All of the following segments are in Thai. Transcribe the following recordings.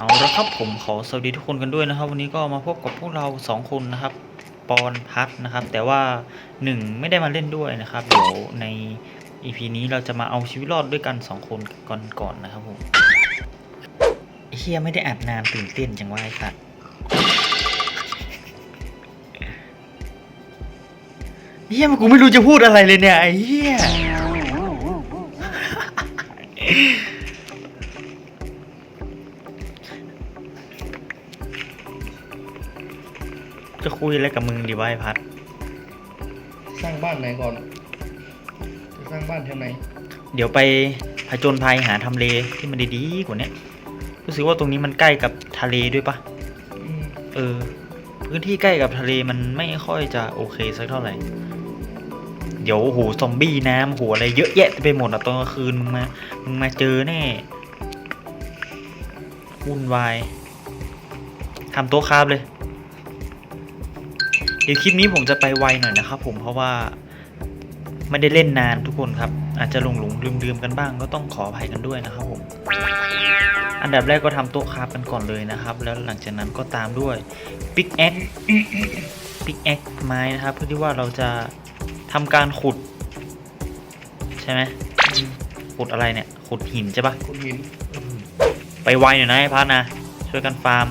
เอาละครับผมขอสวัสดีทุกคนกันด้วยนะครับ วันนี้ก็มาพบกับพวกเราสองคนนะครับ ปอนพัทนะครับ แต่ว่าหนึ่งไม่ได้มาเล่นด้วยนะครับ เดี๋ยวใน EP นี้เราจะมาเอาชีวิตรอดด้วยกันสองคนก่อนก่อนนะครับผมไอ้เฮียไม่ได้อาบน้ำตื่นเต้นจังว่าไอ้สัตว์เฮียมันกูไม่รู้จะพูดอะไรเลยเนี่ยไอ้เฮีย คุยอะไรกับมึงดีวะไอ้พัด สร้างบ้านไหนก่อนจะสร้างบ้านแถวไหน เดี๋ยวไปผจญภัยหาทำเลที่มันดีๆกว่าเนี้ยรู้สึกว่าตรงนี้มันใกล้กับทะเลด้วยปะอืมเออ พื้นที่ใกล้กับทะเลมันไม่ค่อยจะโอเคสักเท่าไหร่ เดี๋ยวโอ้โหซอมบี้น้ำโอ้โหอะไรเยอะแยะไปหมดอะตอนกลางคืนมึงมามึงมาเจอแน่วุ่นวายทำโต๊ะคราบเลย เดี๋ยวคลิปนี้ผมจะไปไวหน่อยนะครับผมเพราะว่าไม่ได้เล่นนานทุกคนครับ อาจจะหลงหลงลืมลืมๆกันบ้างก็ต้องขออภัยกันด้วยนะครับผม อันดับแรกก็ทำโต๊ะคราฟกันก่อนเลยนะครับ แล้วหลังจากนั้นก็ตามด้วยปิกแอคปิกแอคไม้นะครับ เพื่อที่ว่าเราจะทำการขุด ใช่ไหมขุดอะไรเนี่ย ขุดหินใช่ปะคุณหิน ไปไวหน่อยนะไอ้พัดนะ ช่วยกันฟาร์ม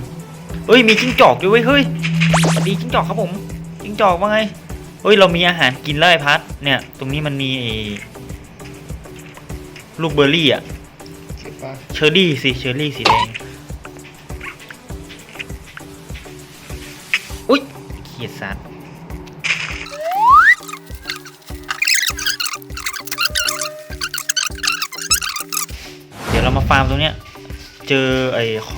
เอ้ยมีจิ้งจอกด้วยเว้ยเฮ้ยสวัสดีจิ้งจอกครับผม จิ้งจอกว่าไงเฮ้ยเรามีอาหารกินแล้วไอ้พัดเนี่ย ตรงนี้มันมีลูกเบอร์รี่อะเชอร์รี่สิเชอร์รี่สีแดงอุ้ยเขียดสัตว์เดี๋ยวเรามาฟาร์มตรงเนี้ย เจอไอ้เขา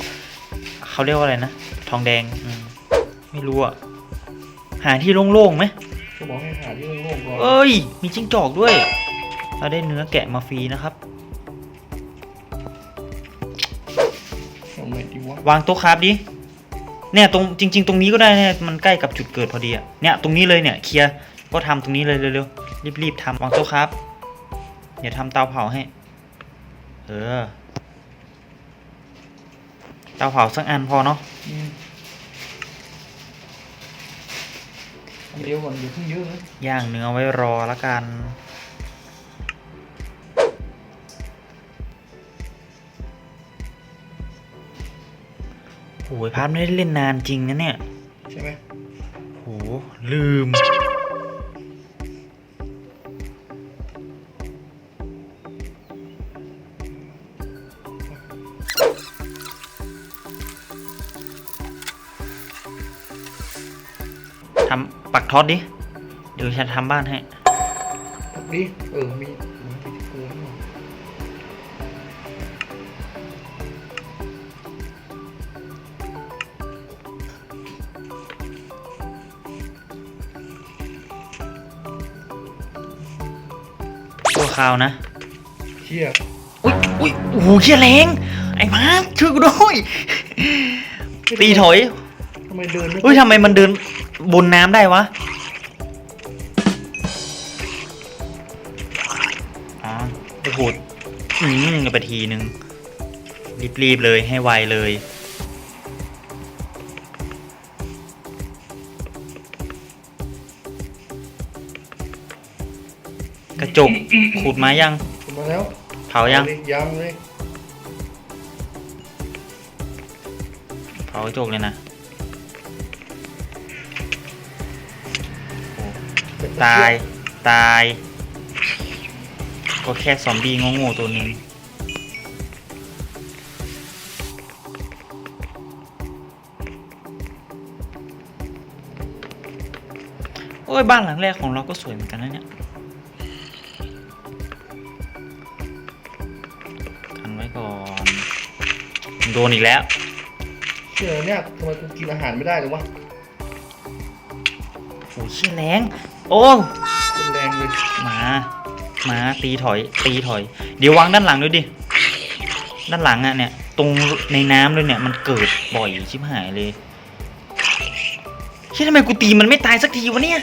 เขาเรียกว่าอะไรนะ ทองแดงอืไม่รู้อะ หาที่โล่งๆไหมก็บอกให้หาที่โล่งๆก่อนเอ้ย มีจิ้งจอกด้วย เราได้เนื้อแกะมาฟรีนะครับ ทำไงดีวะวางโต๊ะครับดิ เนี่ยตรงจริง ๆ ตรงนี้ก็ได้เนี่ยมันใกล้กับจุดเกิดพอดีอะเนี่ยตรงนี้เลยเนี่ยเคลียร์ก็ทำตรงนี้เลยเร็วๆรีบๆทำวางโต๊ะครับเดี๋ยวทำเตาเผาให้ เออ เตาเผาสักอันพอเนาะ อืมอัน เดียวก่อนเดี๋ยวเพิ่งเยอะนะย่างเนื้อไว้รอละกัน โอ้ยพาร์ทไม่ได้เล่นนานจริงนะเนี่ย ใช่ไหมโหลืม ทำปักท็อตดิ เดี๋ยวฉันทำบ้านให้ ดิเออมีมีที่โกนหน่อยชั่วคราวนะ เชี่ยอุ้ยอุ้ยโอ้โหเชี่ยแรง ไอ้มาร์คช่วยกูด้วย ตีถอยทำไมเดินไม่เฮ้ยทำไมมันเดิน บนน้ำได้วะอ๋อไปพูดอืมไปทีนึง รีบๆเลยให้ไวเลยกระจกขูดมายังขึ้นมาแล้วเผายังอเลยย้ำเลย เผากระจกเลยนะ ตาย ตาย ก็แค่ซอมบี้โง่ๆตัวนึงโอ้ยบ้านหลังแรกของเราก็สวยเหมือนกันนะเนี่ยกันไว้ก่อน โดนอีกแล้วเชี่ยเนี่ยทำไมกูกินอาหารไม่ได้เลยวะโอ้ยเชี่ยแรง โอ้เป็นแรงเลยหมาหมาตีถอยตีถอย เดี๋ยววางด้านหลังด้วยดิ ด้านหลังอะเนี่ย ตรงในน้ำด้วยเนี่ยมันเกิดบ่อยชิบหายเลยเฮ้ยทำไมกูตีมันไม่ตายสักทีวะเนี่ย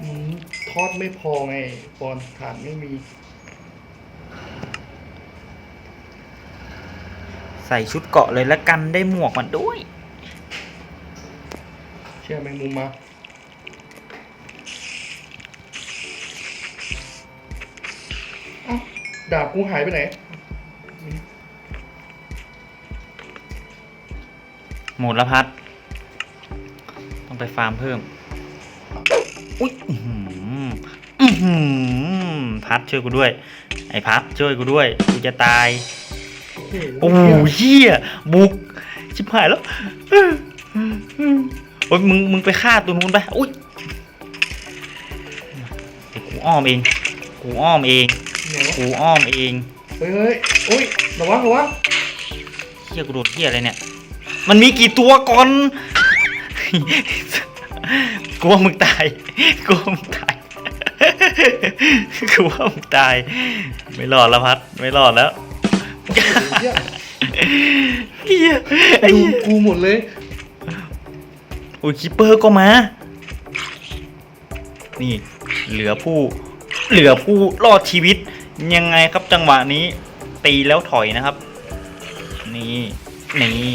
อืมทอดไม่พอไงปอนถาดไม่มีสส่ชุดเกราะเลยละกันได้หมวกมันด้วย เชื่อแมงมุมมา ดาบกูหายไปไหน หมดแล้วพัด ต้องไปฟาร์มเพิ่ม อุ้ยอื้อหืออื้อหือพัดช่วยกูด้วย ไอ้พัดช่วยกูด้วย กูจะตาย โอ้โหโหเฮียบุก ชิบหายแล้ว โอ้ยมึง มึงไปฆ่าตัวนู้นไป อุ้ยเดี๋ยวกูอ้อมเอง กูอ้อมเอง ไหนวะกูอ้อมเองเฮ้ยเฮ้ยอุ้ยระวังระวังเฮียกูโดนเฮียอะไรเนี่ย มันมีกี่ตัวก่อน กูว่ามึงตาย กูว่ามึงตาย กูว่ามึงตาย ไม่รอดแล้วพัด ไม่รอดแล้วเหี้ยเฮียไอ้ดูเหี้ยกูหมดเลย โอ้ยคิปเปอร์ก็มา นี่ เหลือผู้ เหลือผู้รอดชีวิต ยังไงครับจังหวะนี้ ตีแล้วถอยนะครับ นี่นี่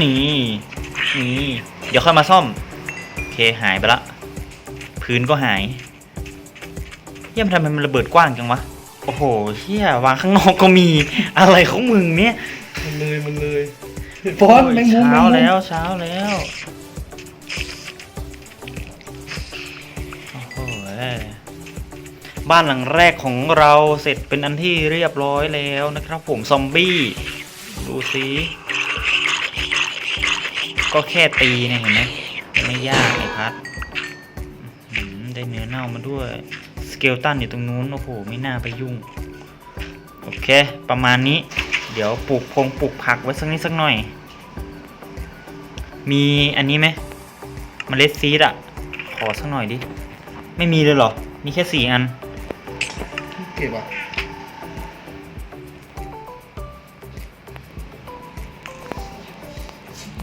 นี่นี่เดี๋ยวค่อยมาซ่อม โอเคหายไปละ พื้นก็หาย เยี่ยมนทำไมมันระเบิดกว้างจังวะ โอ้โหเชี่ยวางข้างนอกก็มีอะไรของมึงเนี่ย มันเลยมันเลยฟอนแมงมุมแมเช้างมุมแล้วเช้าแล้วโอ้โห บ้านหลังแรกของเราเสร็จเป็นอันที่เรียบร้อยแล้วนะครับผมซอมบี้ ดูสิก็แค่ตีเนี่ยเห็นไหมไม่ยากไอ้พัดได้เนื้อเน่ามาด้วยสเกลตันอยู่ตรงนู้นโอ้โหไม่น่าไปยุ่ง โอเค ประมาณนี้ เดี๋ยวปลูกพงปลูกผักไว้สักนิดสักหน่อย มีอันนี้ไหมมเมล็ดซีดอะขอสักหน่อยดิ ไม่มีเลยเหรอ มีแค่สี่อัน เก็บอะ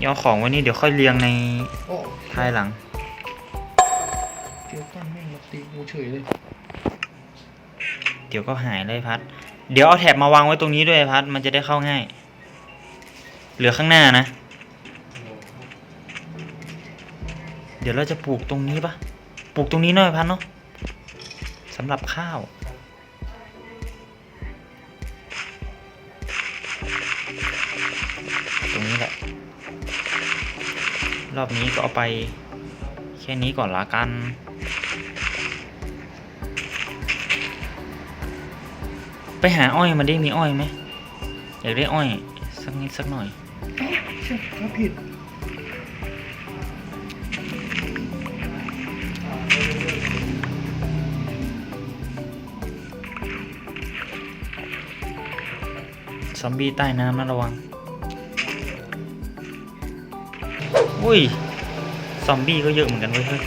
ย่อาของไว้นี่เดี๋ยวค่อยเรียงในโอ้ภายหลัง เกียวตั้นแม่งมาตีกูเฉยเลย เดี๋ยวก็หายเลยพัด เดี๋ยวเอาแถบมาวางไว้ตรงนี้ด้วยพัด มันจะได้เข้าง่าย เหลือข้างหน้านะ เดี๋ยวเราจะปลูกตรงนี้ปะปลูกตรงนี้หน่อยพัดเนาะสำหรับข้าว รอบนี้ก็เอาไปแค่นี้ก่อนละกัน ไปหาอ้อยมาได้มีอ้อยไหมอยากได้อ้อย สักนิดสักหน่อยเอ้าเชี่ยครับผิดซอมบี้ใต้น้ำนะระวัง อุ้ย ซอมบี้ก็เยอะเหมือนกันเว้ยเฮ้ย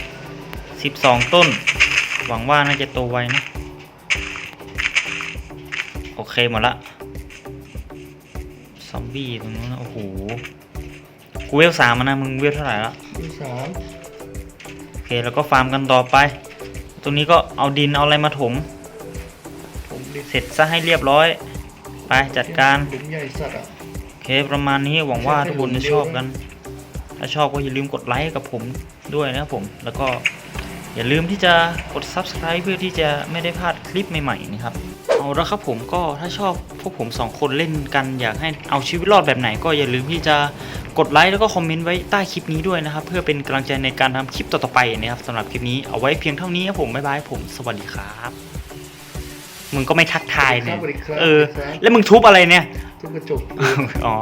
สิบสองต้น หวังว่าน่าจะโตไวนะ โอเคหมดละ ซอมบี้ตรงนู้นนะโอ้โห กูเวลสามแล้วนะ มึงเวลเท่าไหร่ละที่สามโอเค แล้วก็ฟาร์มกันต่อไป ตรงนี้ก็เอาดินเอาอะไรมาถมผมดิเสร็จซะให้เรียบร้อย ไปจัดการหลุมใหญ่สัตว์อะโอเคประมาณนี้หวังว่าทุกคนจะชอบกัน ถ้าชอบก็อย่าลืมกดไลค์กับผมด้วยนะครับผม แล้วก็อย่าลืมที่จะกด Subscribe เพื่อที่จะไม่ได้พลาดคลิปใหม่ๆนะครับ เอาละครับผมก็ถ้าชอบพวกผมสองคนเล่นกันอยากให้เอาชีวิตรอดแบบไหน ก็อย่าลืมที่จะกดไลค์แล้วก็คอมเมนต์ไว้ใต้คลิปนี้ด้วยนะครับ เพื่อเป็นกำลังใจในการทำคลิปต่อๆไปนะครับสำหรับคลิปนี้เอาไว้เพียงเท่านี้ครับผมบ๊ายบายผมสวัสดีครับมึงก็ไม่ทักทายเนี่ยสวัสดีครับเออสวัสดีครับแล้วมึงทุบอะไรเนี่ยทุกกระจก อ๋อ